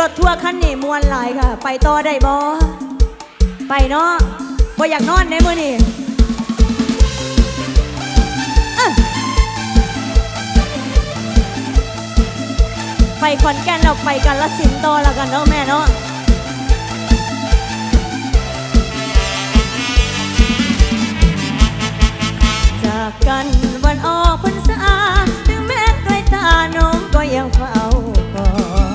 รถทั่วคันนี่มวนหลายค่ะ ไปต่อได้บอไปเนาะบ่อยากนอนได้มื้อนี่ไปขอนแก่นเราไปกันละสินโตแล้วกันเนาะแม่เนาะจากกันวันออกพรรษาถึงแม้ไกลตาน้องก็ยังเฝ้ากอน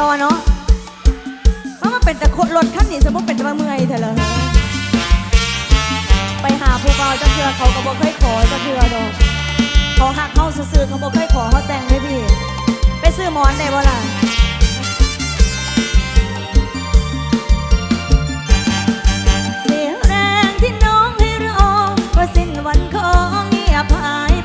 ต่อเนาะเพราะมันเป็นแต่รถขั้นนี้สมมติเป็นมาเมื่อยเถอะเลยไปหาผู้เบาจะเถื่อเขาก็บอกเคยขอจะเถื่อดอกเขาหักเขาซื้อเขาบอกเคยขอเขาแต่งเลยพี่ ไปซื้อหมอนได้บ่ล่ะอองเมื่อสิ้นวันของเงียบหาย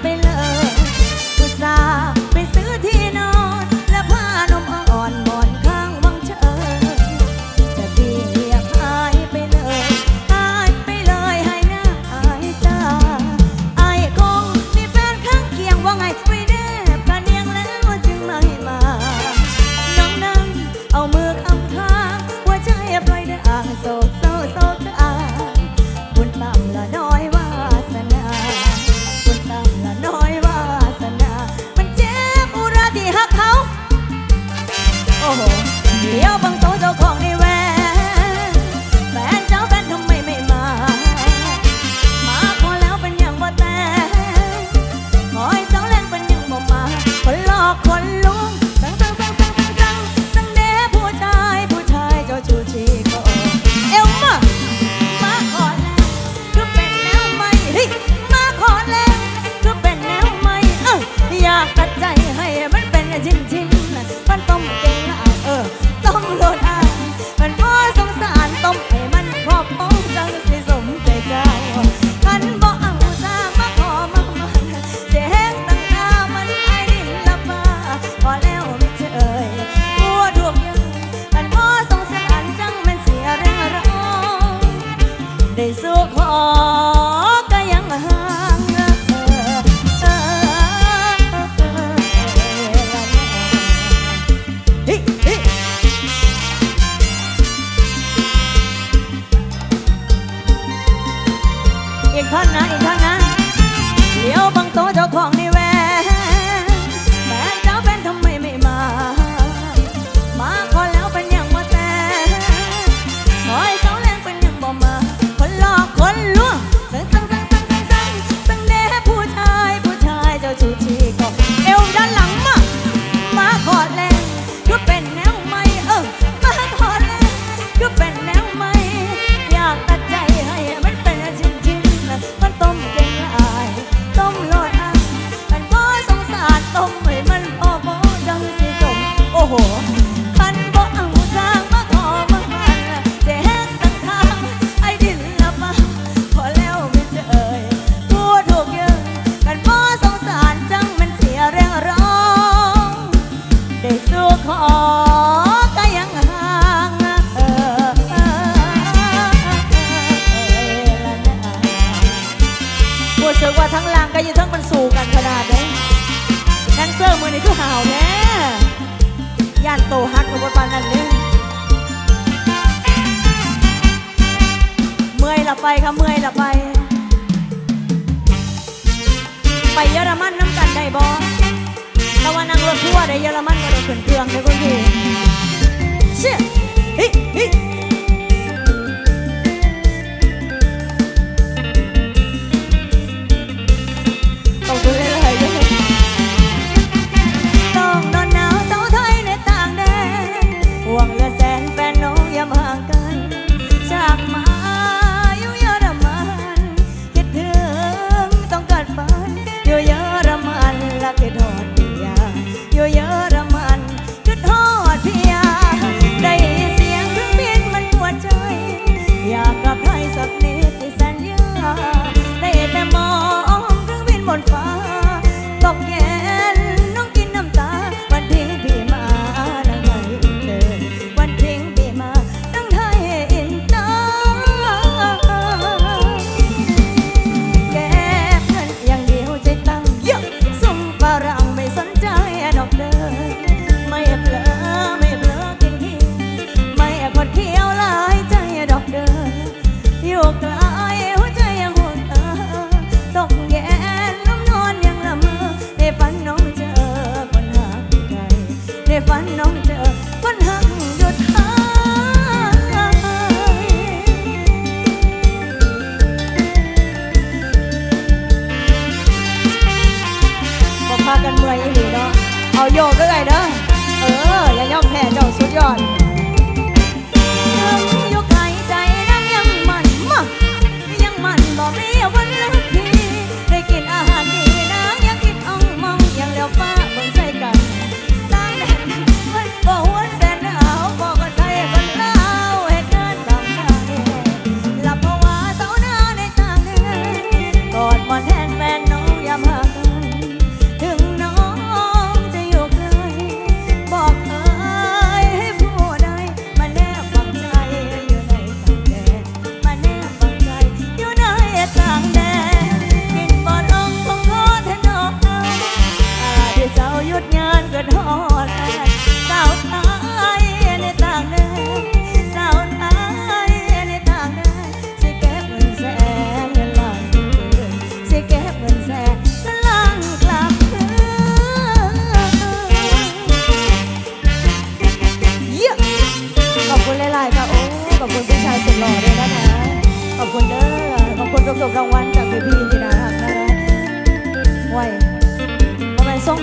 อยู่ทั้งมันสูงกันขนาดนี้แดนเซอร์มือในี่คือห่าวแน่ย่านโตฮักกับบนานนั่นเนี่ยเมื่อยละไปค่ะเมื่อยละไป ไปเยอรมันน้ำกันได้บอตะว่านั่งรถทั่วได้เยอรมันก็ได้ขึ้นเครื่องได้คนดูเชื่อฮิฮิ I'll do it.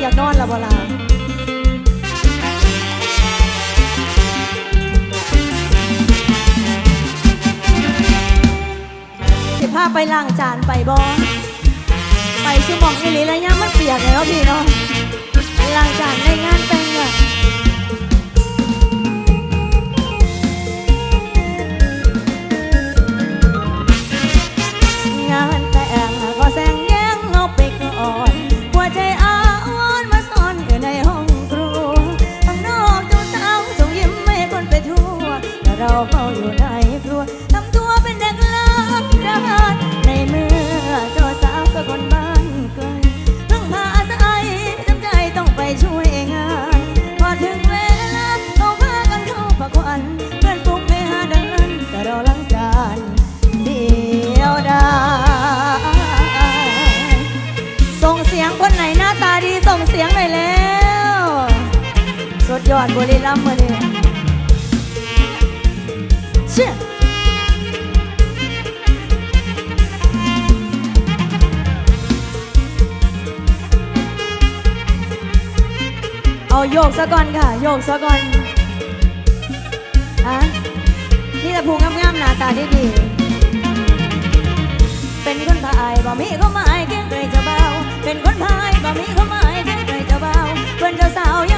อยากนอนละเวลาสิพาไปล้างจานไปบอไปซื้อมองอิลีแล้วย่ามันเปียกเลยเนาะพี่เนาะล้างจานในงานแต่งเนี่งานแต่งก็แซงแยงเอาไปก่อนหัวใจ เราเฝ้าอยู่ในครัวทำตัวเป็นเด็กเลิกรานในเมื่อเจ้าสาวก็คนบ้านไกลเพิ่งพาอาศัยจำใจต้องไปช่วยงาน พอถึงเวลาเขาพากันเข้าประควันเพื่อนปุ๊กไม่หาดังนั้นแต่เราลังจานเดียวดายส่งเสียงคนไหนหน้าตาดีส่งเสียงหน่อยแล้ว สุดยอดบุรีรัมย์มาเลยาโยกซะก่อนค่ะ โยกซะก่อนอะนี่แต่ภูงงามๆหน้าตาดีๆเป็นคนพายบ่มีเขาหมายเก่งไกลจะเบาเป็นคนพายบ่มีเขาหมายเก่งไกลจะเบาเพื่อนเจ้าสาวยัง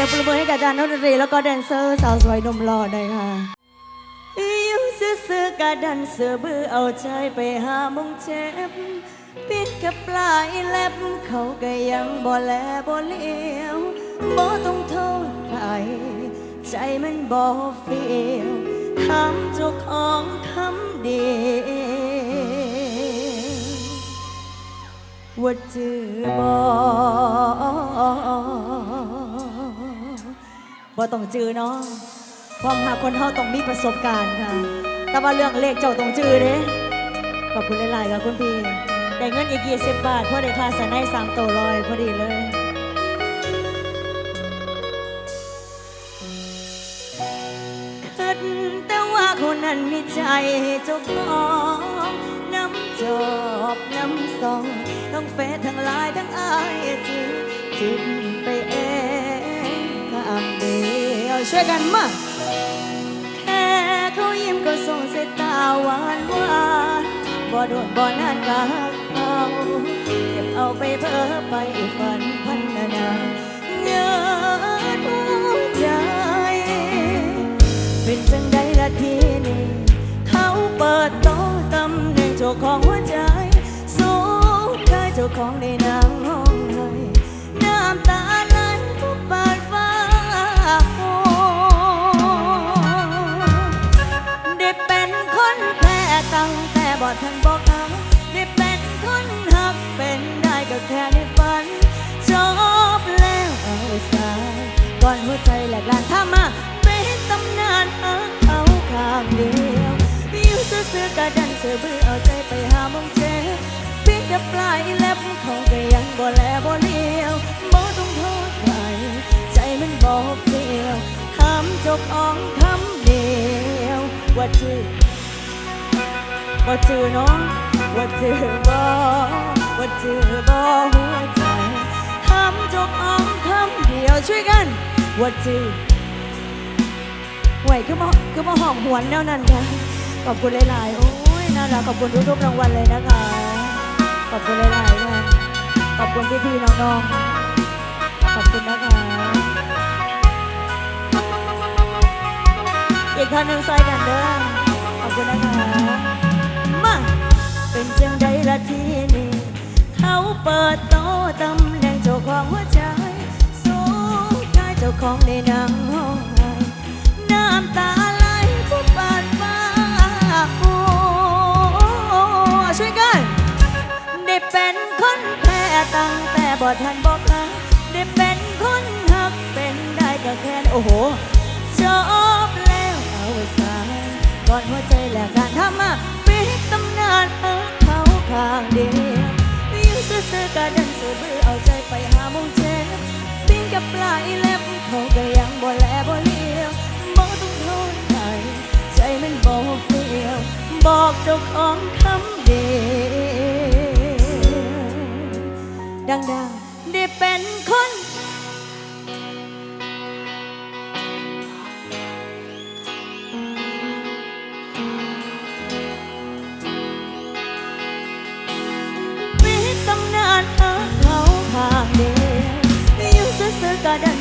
สียงปรบมือให้กับอาจารย์นนทรีแล้วก็แดนเซอร์สาวสวยนมหล่อหน่อยค่ะอยู่ซื่อๆกะดันเสือบื้อเอาใจไปหามงเจ็บปิดกับปลายเล็บเขาก็ยังบ่แลบ่เลี้ยวบ่ต้องโทษใคร ใจมันบ่เฟียวทำเจ้าของคำเดียวว่าจือบอ บ่ต้องจือเนาะความหาคนเฮาต้องมีประสบการณ์ค่ะ แต่ว่าเรื่องเลขเจ้าต้องจือเด้ขอบคุณหลายๆค่ะคุณพี่ได้เงินอีก20บาทพ่อได้ค่าสนายสามตัวลอยพอดีเลยคิดแต่ว่าคนนั้นมีใจให้เจ้าของน้ำจอบน้ำซองทั้งเฟซทั้งลน์ทั้งไอจีคิดไปเอ ช่วยกันมาแค่เขายิ้มก็ส่งสายตาหวานหวานบ่โดนบ่นานกาเขาเก็บเอาไปเพ้อไปฝันพันนานาเงินหัวใจ เป็นจังใดละทีนี้เขาเปิดโต๊ะตำแหน่งเจ้าของหัวใจ สูงเคยเจ้าของในนาง แต่บ่ทันบอกเขาได้เป็นคนหักเป็นได้ก็แค่ในฝันจบแล้วเอาสายก่อนหัวใจแหลกลานถ้ามาเป็นตำนานหักเขาข้างเดียวอยู่ซื่อๆกะดันเสือบื้อเอาใจไปหามองเจ็บเพียงแต่ปลายเล็บเขาก็ยังบ่แลบ่เลี้ยวบ่ต้องโทษใครใจมันบ่เปลี่ยวคำจบอ่องคำเดียวว่าจือ ว่าจือน้องว่าจือบ่ว่าจือบ่หัวใจทำจบอ้อมคำเดียวช่วยกันว่าจือไหวคือมาคือมาห้องหวนแนวนั้นค่ะขอบคุณหลายๆโอ้ยน่ารักขอบคุณทุกๆรางวัลเลยนะคะ ขอบคุณหลายๆค่ะขอบคุณพี่ๆน้องๆขอบคุณนะคะอีกท่านหนึ่งซอยกันเด้อขอบคุณนะคะ เป็นจังใดละทีนี้เขาเปิดโต๊ะตำแหน่งเจ้าของหัวใจ สูงกายเจ้าของในนางห้องไห้น้ำตาไหลผู้ปานฟ้าโอ้ช่วยกัน ได้เป็นคนแพ้ตั้งแต่บ่ทันบอกลาได้เป็นคนหักเป็นได้ก็แค่โอ้โหจบแล้วเอาสายก่อนหัวใจแหลกางเดียวอยู่ซื่อๆกะดันสื่อบื้อเอาใจไปหาโมงเจ็บปิ้งกับปลายเล็บเขาก็ยังบ่แลบ่เลี้ยวบ่ต้องโทษใครใจมันบ่เฟียว บอกเจ้าของคำเดียวดังๆ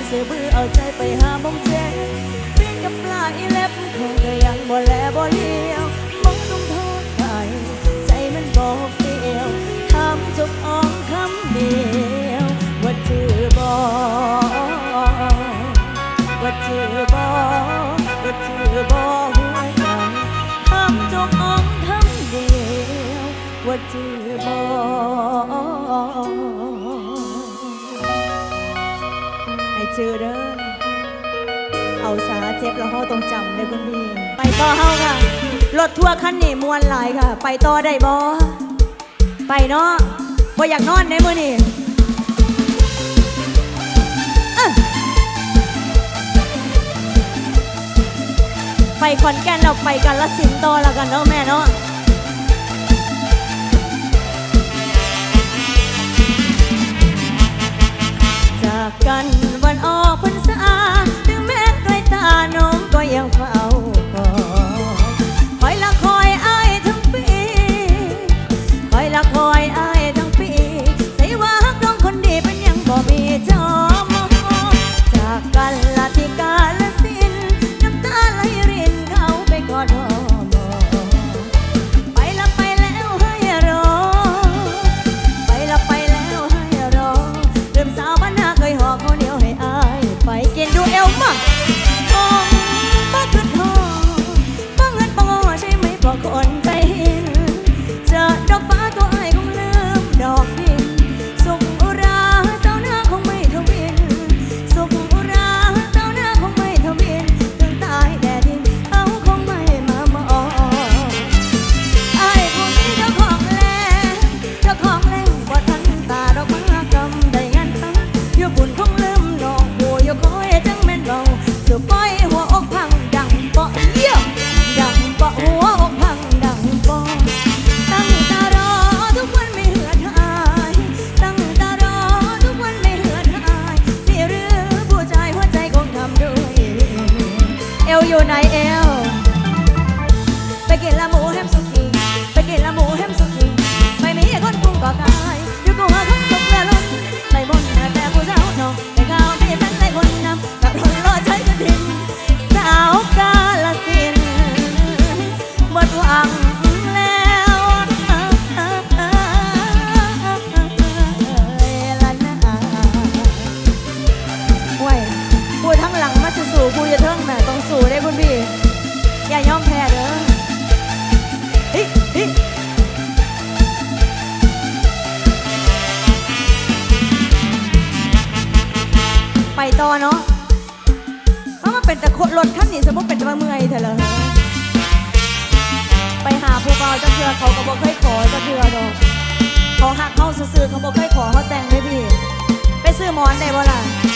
ซื้อเพื่อเอาใจไปหาบ้องเจ๊ปิ้งกับปลาอีเล็บคงก็ยังบ่แลบ่เลี้ยวมองต้องโทษใคใจมันบ่เฟียวทำจบอ้อมคำเดียวว่าจือบ่ว่าจือบ่ว่าจือบ่หัวใจทำจบอ้อมคำเดียวว่าจือบ่ ซื้อเด้อเอาสาเจ็บแล้วเขาต้องจำเด้คนณพี่ ไปต่อเฮาค่ะ รถทั่วคันนี่มวนหลายค่ะ ไปต่อได้บ่ไปเนาะบ่อยากนอนได้มื้อนี่ไปขอนแก่นเราไปกันละสินโตและกันเนาะแม่เนาะจากกัน ก่อนออกพรรษาถึงแม้ไกลตาน้องก็ยัง จักเทือเขาก็บอกเคยขอจักเทือดอกเขาหักเขาซื่อเขาบอกเคยขอเขาแต่งเลยพี่ ไปซื้อหมอนได้บ่ล่ะ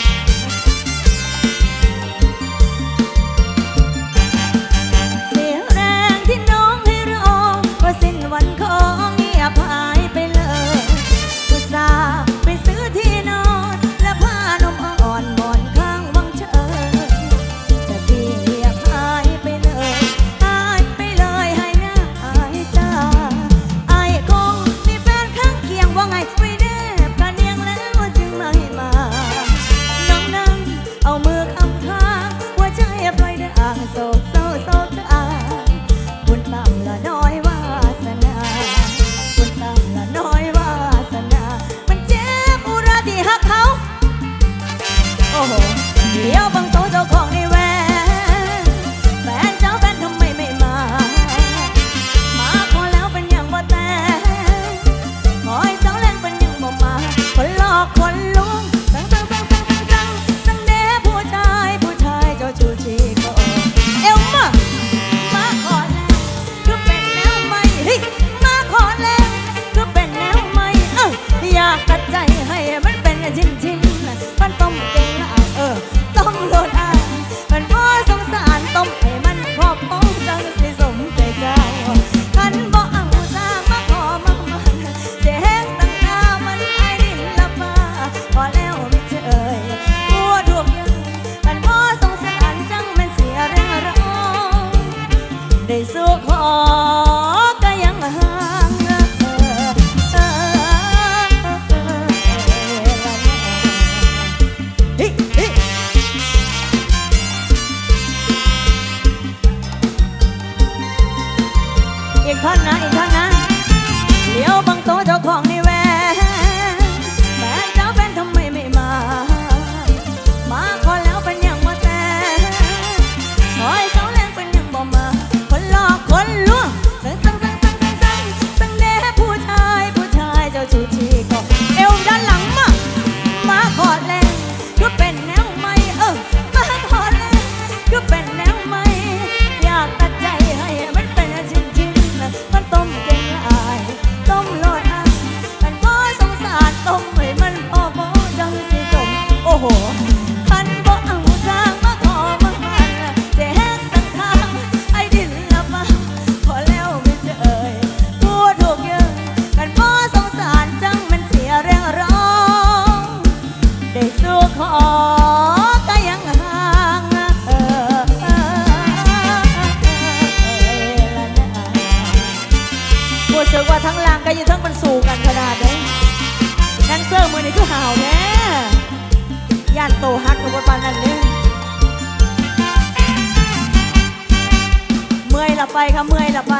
ไปค่ะเมื่อยละไป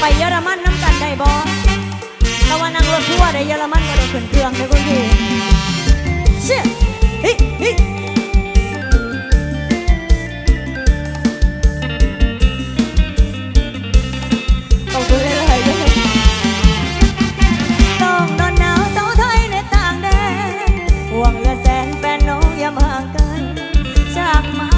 ไปเยอรมันน้ำกันได้บอตะว่านั่งรถทั่วได้เยอรมันก็ได้ขึ้นเครื่องได้คนดูเชี่ยฮิฮิห่างเหลือแสนแฟนน้องอย่ามไกลจากมา